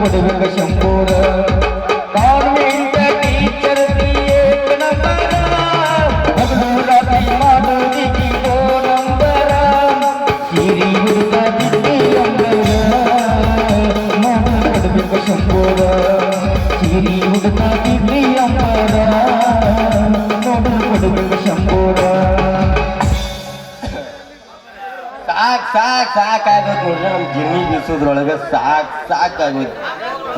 পদবঙ্গ ಗಿರಣಿ ಸಾಕು ಸಾಕಾಗೋಯ್ತು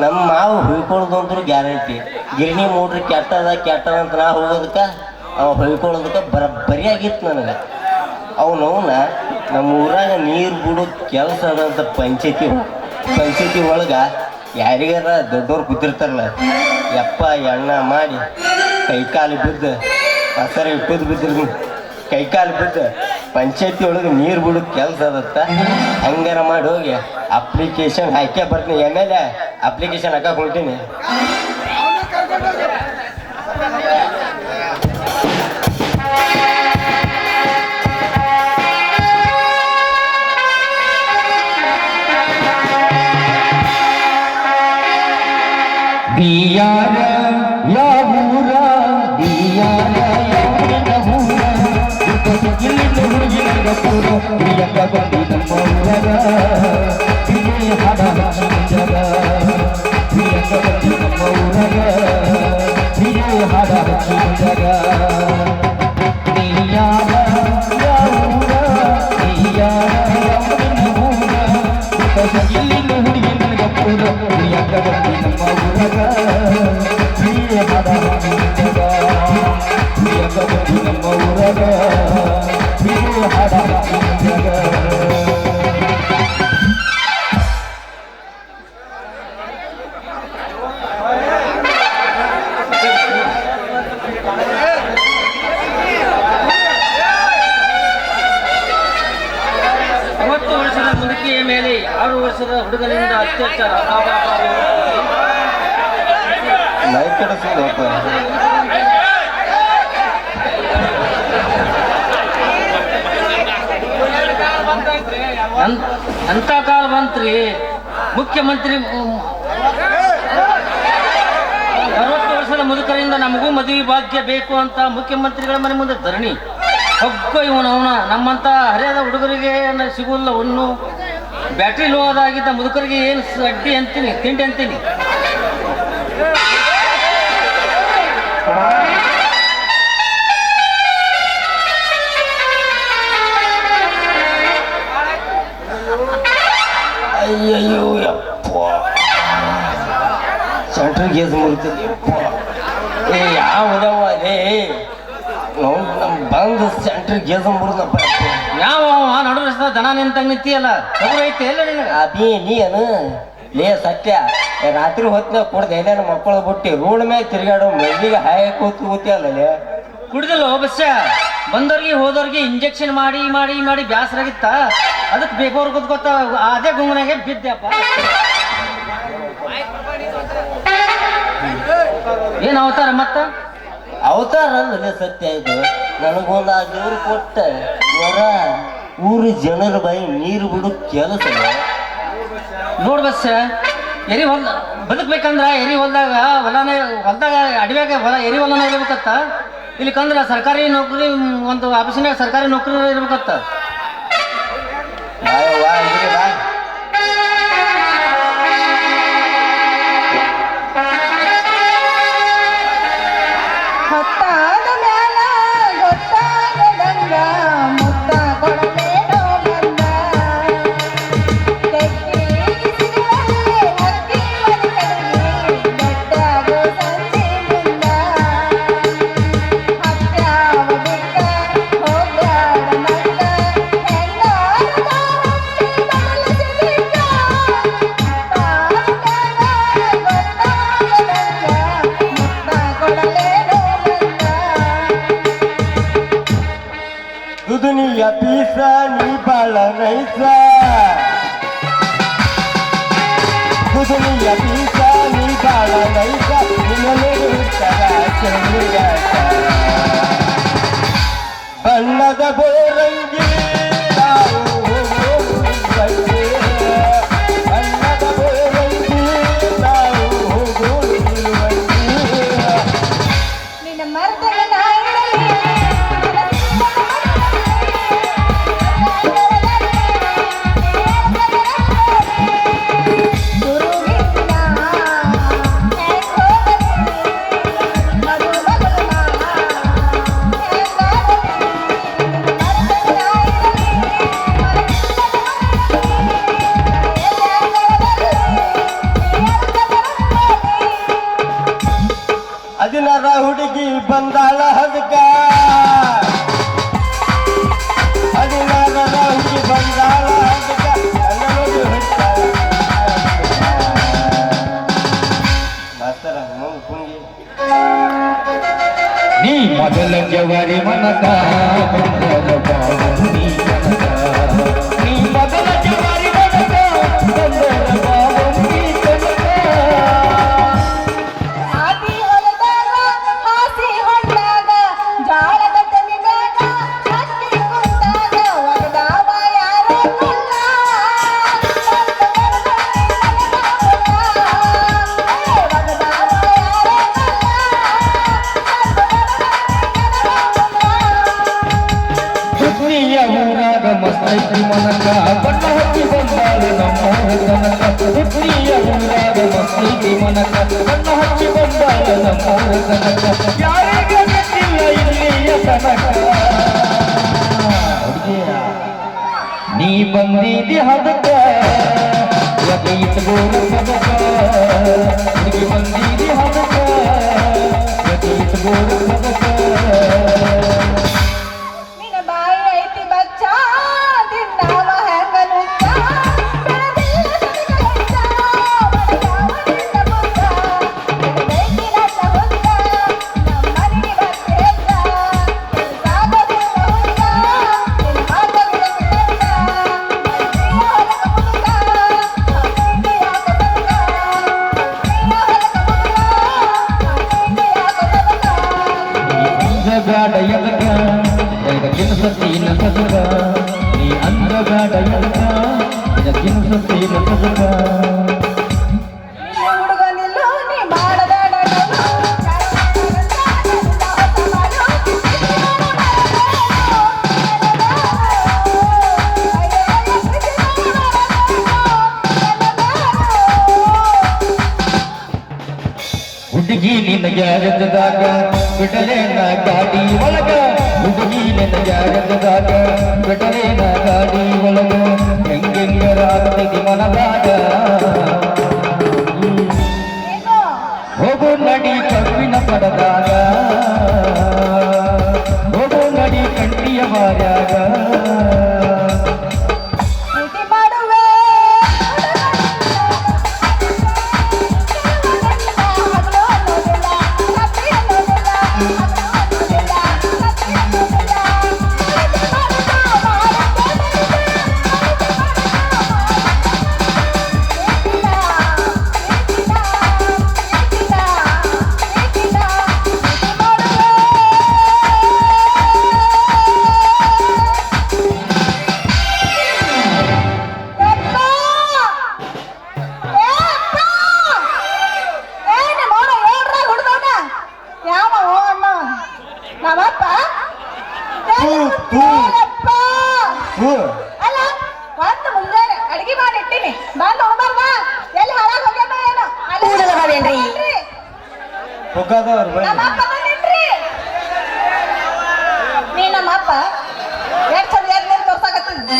ನಮ್ಮ ಮಾವು ಹೊಯ್ಕೊಳ್ಳೋದು ಅಂದ್ರೂ ಗ್ಯಾರಂಟಿ. ಗಿರಣಿ ಮೂಡ್ರಿ ಕೆಟ್ಟದ ಕೆಟ್ಟದ ಅಂತ ನಾ ಹೋಗೋದಕ್ಕೆ ಅವ ಹೊಯ್ಕೊಳ್ಳೋದಕ್ಕೆ ಬರಬ್ಬರಿ ಆಗಿತ್ತು ನನಗೆ. ಅವನವನ್ನ ನಮ್ಮ ಊರಾಗ ನೀರು ಬಿಡೋ ಕೆಲಸ ಅದಂತ ಪಂಚಾಯತಿ ಪಂಚಾಯತಿ ಒಳಗೆ ಯಾರಿಗಾರ ದೊಡ್ಡವ್ರು ಕೂತಿರ್ತಾರಲ್ಲ, ಯಪ್ಪ ಎಣ್ಣ ಮಾಡಿ ಕೈ ಕಾಲು ಬಿದ್ದು ಹಸರ ಇಟ್ಟಿದ್ದು ಬಿದ್ದಿರ್ ಕೈಕಾಲು ಬಿದ್ದು ಪಂಚಾಯತಿ ಒಳಗೆ ನೀರು ಬಿಡೋ ಕೆಲಸ ಅದತ್ತ. ಹಂಗಾರ ಮಾಡಿ ಹೋಗಿ ಅಪ್ಲಿಕೇಶನ್ ಹಾಕೇ ಬರ್ತೀನಿ. ಎಂ ಎಲ್ ಎ ಅಪ್ಲಿಕೇಶನ್ ಹಾಕಕ್ಕೆ ಹೊಂಟೀನಿ ಬಿಯಾರ ಹುಡುಗಿನ ಪೂರ ಪ್ರಿಯಕ ಬಂದಿ ನಮ್ಮ ಊರಗ ಪ್ರಿಯ ವರ್ಷದ ಹುಡುಗನಿಂದ ಅತ್ಯಾಚಾರ. ಅಂತ ಕಾಲ ಮಂತ್ರಿ ಮುಖ್ಯಮಂತ್ರಿ ಅರವತ್ತು ವರ್ಷದ ಮುದುಕರಿಂದ ನಮಗೂ ಮದುವೆ ಭಾಗ್ಯ ಬೇಕು ಅಂತ ಮುಖ್ಯಮಂತ್ರಿಗಳ ಮನೆ ಮುಂದೆ ಧರಣಿ. ಒಬ್ಬ ಇವನು ಅವನ ನಮ್ಮಂತ ಹರಿಯದ ಹುಡುಗರಿಗೆ ಸಿಗುಲ್ಲ ಹುಣ್ಣು ಬ್ಯಾಟ್ರಿ ಲೋ ಆದಾಗಿದ್ದ ಮುದುಕರಿಗೆ ಏನು ಅಡ್ಡಿ ಅಂತೀನಿ, ತಿಂಡಿ ಅಂತೀನಿ? ಅಯ್ಯಯ್ಯೋ, ಯಪ್ಪ. ಸೆಂಟ್ರ್ ಗೇಸ್ ಏ, ಯಾವ ಅದೇ ಬಂದು ಸೆಂಟ್ರ್ ಗೇಜ್ ಮುರಿದಪ್ಪ ಯಾವ ಅವ ನಡು ರಸ್ತೆ ದನ ನಿಂತಂಗ್ ನಿಂತಿಯಲ್ಲ? ಖಬರ್ ಐತೆ ಎಲ್ಲ ನಿನಗೆ? ನೀ ನೀನು ಲೇ ಸತ್ಯ ರಾತ್ರಿ ಹೊತ್ತಿನಾಗ ಕುಡ್ದ ಎಲ್ಲೇನು ಮಕ್ಕಳು ಬಿಟ್ಟು ರೋಡ್ ಮೇಲೆ ತಿರುಗಾಡು ಮಜ್ಜಿಗೆ ಹಾಯ ಕೂತು ಕೂತಿಯಲ್ಲ ಲೇ. ಕುಡಿದಿಲ್ಲ ಬಸ್ಸ ಬಂದವ್ರಿಗೆ ಹೋದವ್ರಿಗೆ ಇಂಜೆಕ್ಷನ್ ಮಾಡಿ ಮಾಡಿ ಮಾಡಿ ಬ್ಯಾಸರಾಗಿತ್ತ? ಅದಕ್ಕೆ ಬೇಕೋರ್ ಕೂತ್ಕೊತ ಅದೇ ಗುಂಗನಾಗೆ ಬಿದ್ದೆಪ್ಪ. ಏನ್ ಅವತಾರ ಮತ್ತ? ಅವತಾರ ಅಲ್ಲದೆ ಸತ್ಯ ಇದು? ನನಗೊಂದು ಆ ದೇವ್ರು ಕೊಟ್ಟ ವರ ಊರು ಜನರ ಬಾಯಿ ನೀರು ಬಿಡು ಕೆಲಸ ನೋಡ್ ಬಸ್ ಎರಿ ಹೊಲ ಬದುಕ್ಬೇಕಂದ್ರ ಎರಿ ಹೊಲ್ದಾಗ ಹೊಲನೇ ಹೊಲ್ದಾಗ ಅಡವ್ಯಾಗ ಹೊಲ ಎರಿ ಹೊಲನೇ ಇರ್ಬೇಕತ್ತ? ಇಲ್ಲಿ ಕಂದ್ರ ಸರ್ಕಾರಿ ನೌಕರಿ ಒಂದು ಆಫೀಸಿನಾಗ ಸರ್ಕಾರಿ ನೌಕರಿ ಇರ್ಬೇಕತ್ತ? ದುದುನಿಯ ಪೀಸ ನೀ ಬಾಳ ನೈಸ ದುನಿಯ ಪೀಸ ನೀ ಬಾಳ ನೈಸ ನಿನ್ನ ಬಣ್ಣದ ಬೋರಂಗಿ ಜವಾರಿ ನೀ ಬಂದಿದಿ ಹದಕ ಸದಕ ಅಂದಗಾಡ ಎದಕ ಎದಗಿನ ಸತೀನ ಸದಕ ನೀ ಹುಡುಗಿ ನಿನ್ನ ಗ್ಯಾರದಾಗ ಬಿಡಲೇನ ಗಾಡಿ ಒಳಗ ಹುಡುಗಿ ನಿನ್ನ ಗ್ಯಾರದಾಗ ಬಿಡಲೇನ ಗಾಡಿ ಒಳಗ ಹೆಂಗೆಂಗರಾಗ್ತದೆ ಮನದಾಗ. ಹೋಗೋ? ನಡಿ ಕಬ್ಬಿನ ಪಡದಾಗ ಹೋಗು ನಡಿ ಕಂಟಿಯ ಬಾರ್ಯಾಗ ಹೋಗದವ್ರು ಬನ್ನಿ. ನಮ್ಮಪ್ಪ ಬಂದಿಟ್ರಿ. ನೀ ಎಷ್ಟ್ ಚಂದ ಎದ್ ನಿಂತ್ ತೋರ್ಸಾಕತ್ತೀನಿ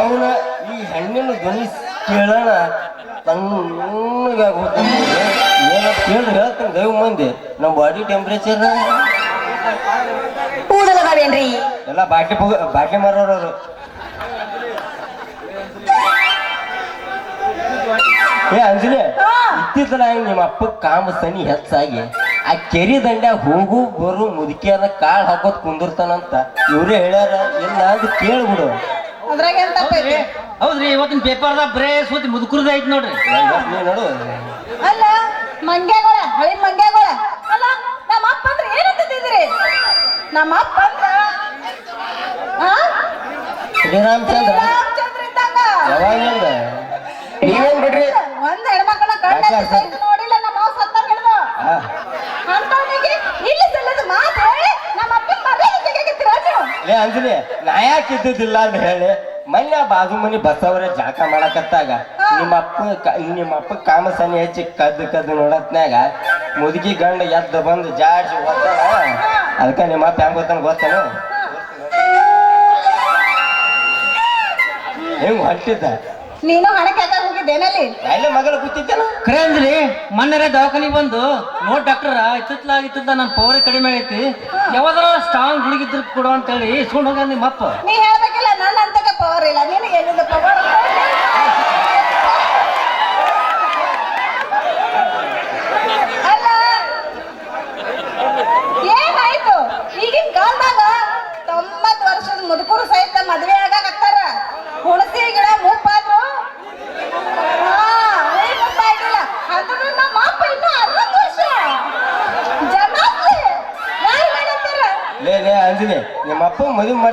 ಅವನ ಈ ಹೆಣ್ಣಿನ ಧ್ವನಿ ಕೇಳೋಣ. ತಣ್ಣಗಾಗೋದು ಏನೋ ಕೇಳಿದ್ರೆ ಹೇಳ್ತೀನಿ ದೈವ ಮಂದಿ. ನಮ್ಮ ಬಾಡಿ ಟೆಂಪ್ರೇಚರ್ ಕೂದಲಗವೇನ್ರಿ ಎಲ್ಲ ಬಾಟ್ಲಿ ಬಾಟ್ಲಿ ಮಾರೋರು ಏ ಅಂಜಲಿ. ಇತ್ತಿತ್ತಲಾಗಿ ನಿಮ್ಮ ಅಪ್ಪ ಕಾಮ ಸನಿ ಹೆಚ್ಚಾಗಿ. ಆ ಕೆರಿ ದಂಡ್ಯಾಗ ಹೋಗು ಬರು ಮುದುಕಿಯರ ಕಾಳು ಹಾಕೋತ್ ಕುಂದಿರ್ತಾನಂತ ಇವರೇ ಹೇಳ್ಯಾರ. ಇಲ್ಲ ಅಂತ ಕೇಳ್ಬಿಡು ಅದ್ರಾಗ ಏನ್ ತಪ್ಪೈತಿ? ಹೌದ್ರಿ ಇವತ್ತಿನ ಪೇಪರ್ದಾಗ ಬರೇ ಸುದ್ದಿ ಮುದುಕುರ್ದ ಐತಿ ನೋಡ್ರಿ. ನೀ ನೋಡು. ಅಲ್ಲ ಮಂಗ್ಯಾಗೋಳ ಹಳಿ ಮಂಗ್ಯಾಗೋಳ. ಅಲ್ಲ ನಮ್ಮ ಅಪ್ಪ ಅಂದ್ರೆ ಏನಂತಿದ್ದೀರಿ ನಮ್ಮ ಅಪ್ಪ ಅಂದ್ರ ಆ? ಶ್ರೀರಾಮಚಂದ್ರ. ಶ್ರೀರಾಮಚಂದ್ರ ಇದ್ದಂಗ. ಯಾವಾಗಿಂದ ನೀವೇನ್ ಬಿಡ್ರಿ? ನೋಡಿಲ್ಲ ನಮ್ಮ ಮಾವ ಸತ್ತ ಹಿಡ್ದು ಅಂತವನಿಗೆ ಇಲ್ಲಿ ಸಲ್ಲದ ಮಾತು ಹೇಳಿ ನಮ್ಮ ಅಪ್ಪನ ಮರ್ಯಾದೆ ತೆಗಿತೀರ ನೀವು ಲೇ ಅಂಜಲಿ ನಾ ಯಾಕೆ ಇದ್ದಿದ್ದಿಲ್ಲ ಅಂತ ಹೇಳಿ ಮೊನ್ನೆ ಆ ಬಾಜು ಮನಿ ಬಸವರ ಜಾಕ ಮಾಡಕತ್ತಾಗ. ನಿಮ್ಮ ಅಪ್ಪ ನಿಮ್ಮ ಅಪ್ಪ ಕಾಮ ಸನಿ ಹೆಚ್ಚಿ ಕದ್ದು ಕದ್ದು ನೋಡತ್ನಾಗ ಮುದುಗಿ ಗಂಡ ಎದ್ದು ಬಂದು ಜಾಡ್ಸಿ ಓದ್ತಾನ ಅದಕ್ಕೆ ನಿಮ್ಮ ಅಪ್ಪ ಹೆಂಗ್ ಗೊತ್ತಾನ ಗೊತ್ತೇನು? ಹಿಂಗ್ ಹೊಟ್ಟಿದ್ದ ನೀನು ಹಣಕ್ಕೆ ದವಾಖಾನಿ ಅಲ್ಲೇ ಮಗಳ ಕೂತಿದ್ದೇನ ಖರೆ ಅಂದ್ರಿ ಮೊನ್ನೆ ದವಾಖಾನಿಗೆ ಬಂದು ನೋಡ್ ಡಾಕ್ಟರ್ ಇತ್ತಿತ್ತಲಾಗಿತ್ತ ನನ್ನ ಪವರ್ ಕಡಿಮೆ ಆಗೈತಿ. ಯಾವ್ದಾರ ಸ್ಟ್ರಾಂಗ್ ಗುಳಿಗಿದ್ರು ಕೊಡು ಅಂತ ಹೇಳಿ ಇಸ್ಕೊಂಡು ಹೋಗ್ಯಾನ ನಿಮ್ಮ ಅಪ್ಪ ನೀ ಹೇಳ್ಬೇಕಿಲ್ಲ ನನ್ನ ಅಂತಕ ಪವರ್ ಇಲ್ಲ. ನಿನಗೆ ಎಲ್ಲಿಂದ ಪವರ್ ಅಲ್ಲ ಏನಾಯ್ತು ಈಗಿನ ಕಾಲದಾಗ ತೊಂಬತ್ತು ವರ್ಷದ ಮುದುಕರು ಸಹಿತ ಮದ್ವೆ ಆಗಾಕತ್ತಾರ ಹುಣಸಿ ಗಿಡ ಮುಪ್ಪಾದ್ರು ಹಾ, ಹುಳಿ ಮುಪ್ಪಾಗಿಲ್ಲ ಅಂತಂದ್ರೆ ನಮ್ಮ ಅಪ್ಪ ಇನ್ನೂ ಅರವತ್ತು ವರ್ಷ ಜಮಾತ್ಲಿ ಯಾರು ಮಾಡತ್ತಾರ ಲೇ ಲೇ ಅಂದಿನಿ ನಿಮ್ಮ ಅಪ್ಪ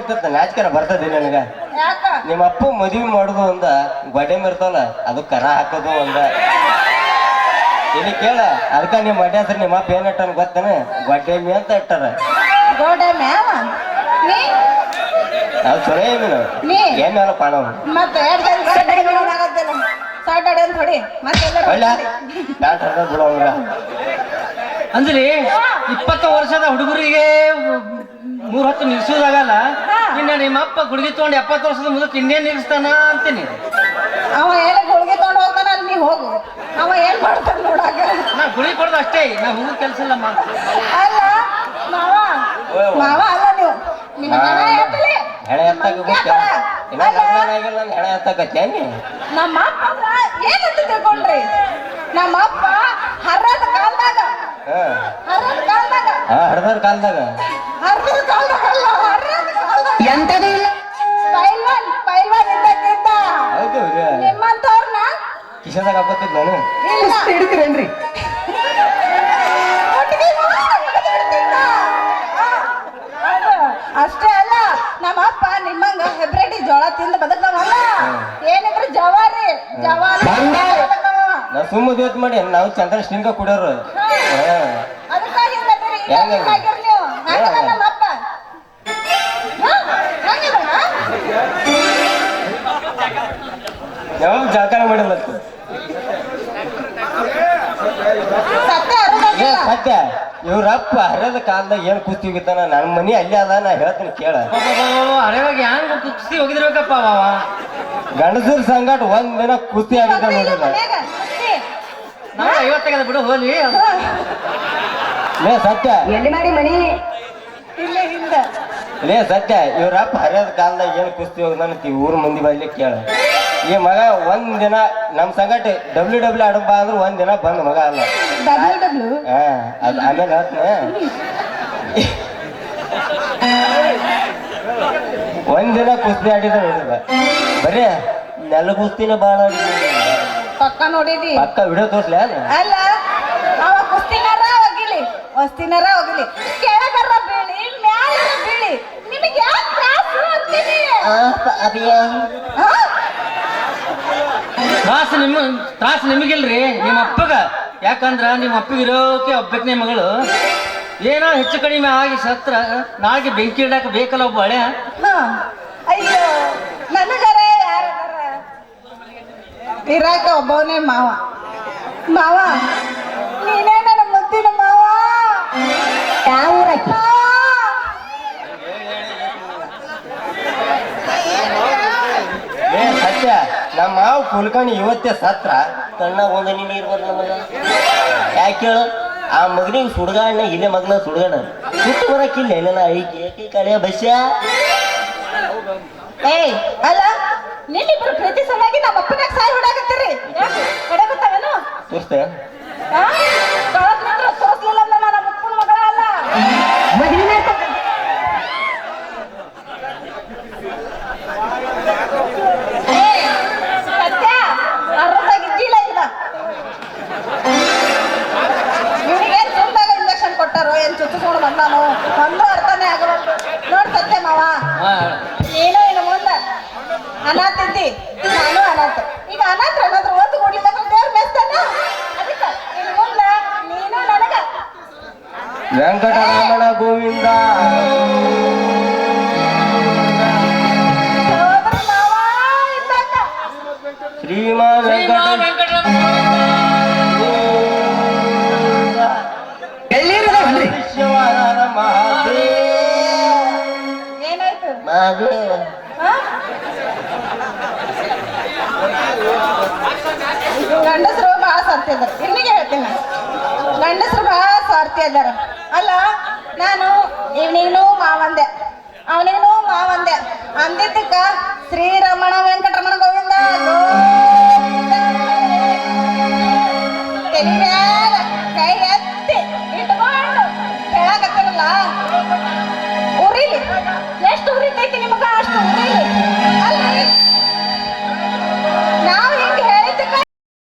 ಮದುವೆ ನಾಚಿಕೆನ ಬರ್ತದೆ ನನಗ. ಯಾಕ? ನಿಮ್ಮ ಅಪ್ಪ ಮದುವೆ ಮಾಡೋದು ಒಂದ ಗೊಡೆ ಮಿರ್ತಾವಲ್ಲ ಅದು ಕರ ಹಾಕೋದು ಒಂದ ಇಲ್ಲಿ ಕೇಳ ಅದಕ್ಕ ನಿಮ್ಮ ಮಡ್ಯ ಹತ್ರ ನಿಮ್ಮ ಅಪ್ಪ ಏನ್ ಇಟ್ಟಾನ ಗೊತ್ತೇನ? ಮಿ ಅಂತ ಇಟ್ಟಾರ. ಅದು ನಾವು ನೀ? ಏನ್ ಹೇಳ ಪಾಣವ್ ಮತ್ತೆ ಎರಡು ಜನ ಸಡ್ಡ ಆಗತ್ತಿಲ್ಲ. ಸಡ್ಡ ಹೊಡಿ. ಮತ್ತೆ ಒಳ್ಳೆ? ಬ್ಯಾಟ್ ಹರ್ದ ಬಿಡೋಂಗ ಅಂದ್ರಿ ಇಪ್ಪತ್ತು ವರ್ಷದ ಹುಡುಗರಿಗೆ ಮೂರ್ ಹೊತ್ತು ನಿಲ್ಸೋದಾಗಲ್ಲ? ಹಾ. ಇನ್ನ ನಿಮ್ಮ ಅಪ್ಪ ಗುಡುಗಿ ತಗೊಂಡು ಎಪ್ಪತ್ತು ವರ್ಷದ ಮುದುಕ ಇನ್ನೇನ್ ನಿಲ್ಲಿಸ್ತಾನ ಅಂತೀನಿ. ಅವ ಏನ ಗುಳಿಗೆ ತಗೊಂಡು ಹೋಗ್ತಾನ ಅಲ್ಲಿ ನೀ ಹೋಗು. ಅವ ಏನ್ ಮಾಡ್ತಾನ ನೋಡಾಕ ನಾ ಗುಳಿ ಕೊಡೋದು ಅಷ್ಟೇ ನಾ ಹೋಗೋ ಕೆಲಸ ಇಲ್ಲ ಮಾ ಅಲ್ಲ ಮಾವ. ಮಾವ ಅಲ್ಲ ನೀವು. ನಿಮ್ಮ ಹಣ ಎತ್ತಲಿ ಹೆಣ ಎತ್ತಾಕ ಗೊತ್ತ ಇನ್ನ ಲಗ್ನ ಆಗಿಲ್ಲ ಹೆಣ ಎತ್ತಾಕತ್ತೇನಿ ನಮ್ಮ ಅಪ್ಪ ಏನಂತ ತಿಳ್ಕೊಂಡ್ರಿ? ನಮ್ಮ ಅಪ್ಪ ಹರ್ರದ ಕಾಲದಾಗ. ಹರ್ರದ ಕಾಲದಾಗ. ಹಾ ಹಡ್ದಾರ ಕಾಲದಾಗ. ಹರ್ರದ ಕಾಲದಾಗ ಅಲ್ಲ. ಕಾಲದಾಗ ಎಂತದೂ ಇಲ್ಲ ಪೈಲ್ವಾನ್ ಪೈಲ್ವಾನ್ ಇದ್ದಕ್ಕಿದ್ದ ಹೌದು. ನಿಮ್ಮಂತವ್ರನ್ನ ಕಿಶದಾಗ ಹಾಕೋತಿದ್ ನಾನು. ಇಲ್ಲ. ಹಿಡಿತೀರೇನ್ರಿ? ಅಷ್ಟೇ ಅಲ್ಲ ನಮ್ಮ ಅಪ್ಪ ನಿಮ್ಮಂಗ ಹೆಬ್ರೆಡಿ ಜೋಳ ತಿಂದು ಬದುಕವಲ್ಲ ಏನಿದ್ರು ಜವಾರಿ ಜವಾರಿ. ನಾ ಸುಮ್ಮ ಜೋತ್ ಮಾಡಿ ನಾವು ಚಂದ್ರ ಶೃಂಗ ಕುಡಿಯೋರು. ಹೆಂಗ? ಯಾವಾಗ ಜಾಕಾರ ಮಾಡಿಲ್ಲ. ಸತ್ಯ ಇವ್ರಪ್ಪ ಹರಿಯದ ಕಾಲದಾಗ ಏನ್ ಕುಸ್ತಿ ಹೋಗಿದ್ದಾನ? ನನ್ನ ಮನಿ ಅಲ್ಲೇ ಅದ ನಾ ಹೇಳ್ತೀನಿ ಕೇಳ. ಹಳೆವಾಗ ಹ್ಯಾಂಗ ಕುಸ್ತಿ ಹೋಗಿದ್ರಬೇಕಪ್ಪ ಅವ? ಗಂಡಸರ ಸಂಗಾಟ ಒಂದ್ ದಿನ ಕುಸ್ತಿ ಆಗಿದ್ದ ನೋಡಿಲ್ಲ. ನಾವು ಐವತ್ತಾಗದ ಬಿಡು ಹೋಲಿ ಲೇ ಸತ್ಯ. ಎಲ್ಲಿ ಮಾಡಿ ಮನಿ? ಇಲ್ಲೇ ಹಿಂದ. ಲೇ ಸತ್ಯ. ಇವ್ರಪ್ಪ ಹರಿಯದ ಕಾಲದಾಗ ಏನ್ ಕುಸ್ತಿ ಹೋಗಿದ್ದಾನ ಊರ್ ಮಂದಿ ಬಲ್ಲಿ ಕೇಳ. ಈ ಮಗ ಒಂದ್ ದಿನ ನಮ್ ಸಂಗಟ ಡಬ್ಲ್ಯೂ ಡಬ್ಲ್ಯೂ ಆಡಪ್ಪ ಅಂದ್ರೆ ಒಂದ್ ದಿನ ಬಂದ್ ಮಗ ಅಲ್ಲ. ಡಬ್ಲ್ಯೂ ಡಬ್ಲ್ಯೂ ಹಾ ಅದ್ ಆಮೇಲೆ ಹೇಳ್ತೀನಿ. ಒಂದ್ ದಿನ ಕುಸ್ತಿ ಆಡಿದ ನೋಡಿದ ಬರೀ ನೆಲ ಕುಸ್ತಿನ ಬಾಳ ಆಡಿದ ಪಕ್ಕ ನೋಡಿದಿ? ಪಕ್ಕ ವಿಡಿಯೋ ತೋರ್ಸ್ಲ ಅಲ್ಲ ಅವ ಕುಸ್ತಿನಾರ ಹೋಗಿಲಿ. ವಸ್ತಿನಾರ ಹೋಗಿಲಿ. ಕೆಳಗರ ಬೀಳಿ ಮ್ಯಾಲ ಬೀಳಿ. ನಿಮಗೆ ಯಾಕೆ ತ್ರಾಸು ಅಂತೀನಿ? ಹಾ? ತ್ರಾಸ ನಿಮ್ಮ ತ್ರಾಸು ನಿಮಗಿಲ್ರಿ. ನಿಮ್ಮ ಅಪ್ಪಗ. ಯಾಕಂದ್ರ ನಿಮ್ಮ ಅಪ್ಪಗೆ ಇರೋಕೆ ಒಬ್ಬಕ್ಕನೇ ಮಗಳು. ಏನೋ ಹೆಚ್ಚು ಕಡಿಮೆ ಆಗಿ ಸತ್ರ, ನಾಳೆಗೆ ಬೆಂಕಿ ಇಡಕ್ಕೆ ಬೇಕಲ್ಲ ಒಬ್ಬ ಹಳೆ. ಅಯ್ಯೋ ಇರಾಕ ಒಬ್ಬವನೇ ಮಾವ. ಮಾವ ನಮ್ಮ ಇವತ್ತೆ ಸತ್ರ. ಕಣ್ಣಾಗ ಒಂದ ನೀರು ಬರ್ಲ ಮಗ ಯಾಕೆ ಕೇಳು? ಆ ಮಗನಿಗೆ ಸುಡ್ಗಾಣ ಇಲ್ಲೇ ಮಗನ ಸುಡ್ಗಾಡ ಸುಟ್ಟು ಬರಕ್ಕಿಲ್ಲ ಏನ ಐಕಿ ಏಕಿ ಕಡೆ ಬಸ್ಯ? ಏಯ್ ಅಲ್ಲ ನಿನ್ನಿಬ್ರು ಪ್ರೀತಿ ಸಲುವಾಗಿ ನಮ್ಮ ಅಪ್ಪನಾಗ ಸಾಯಿ ಹೊಡಾಕತ್ತೀರಿ? ಗೊತ್ತಾವೇನು ತೋರಿಸ್ತೆ ವೆಂಕಟರಮಣ ಗೋವಿಂದ. ಶ್ರೀಮಾ ವೆಂಕಟ ಏನಾಯ್ತು? ಮಹಾದೇವ. ಹಾ? ಸ್ವಾರ್ಥಿ ಅದಾರ ಇಲ್ಲಿಗೆ ಹೇಳ್ತೀನಿ ಗಂಡಸರು ಬಹಳ ಬರ್ತಾ ಇದ್ದಾರೆ ಅಲ್ಲ ನಾನು ಇವನಿಗೂ ಮಾವಂದೆ. ಅವನಿಗೂ ಮಾವಂದೆ. ಅಂದಿದ್ದಕ್ಕ ಶ್ರೀರಮಣ ವೆಂಕಟರಮಣ ಗೋವಿಂದ.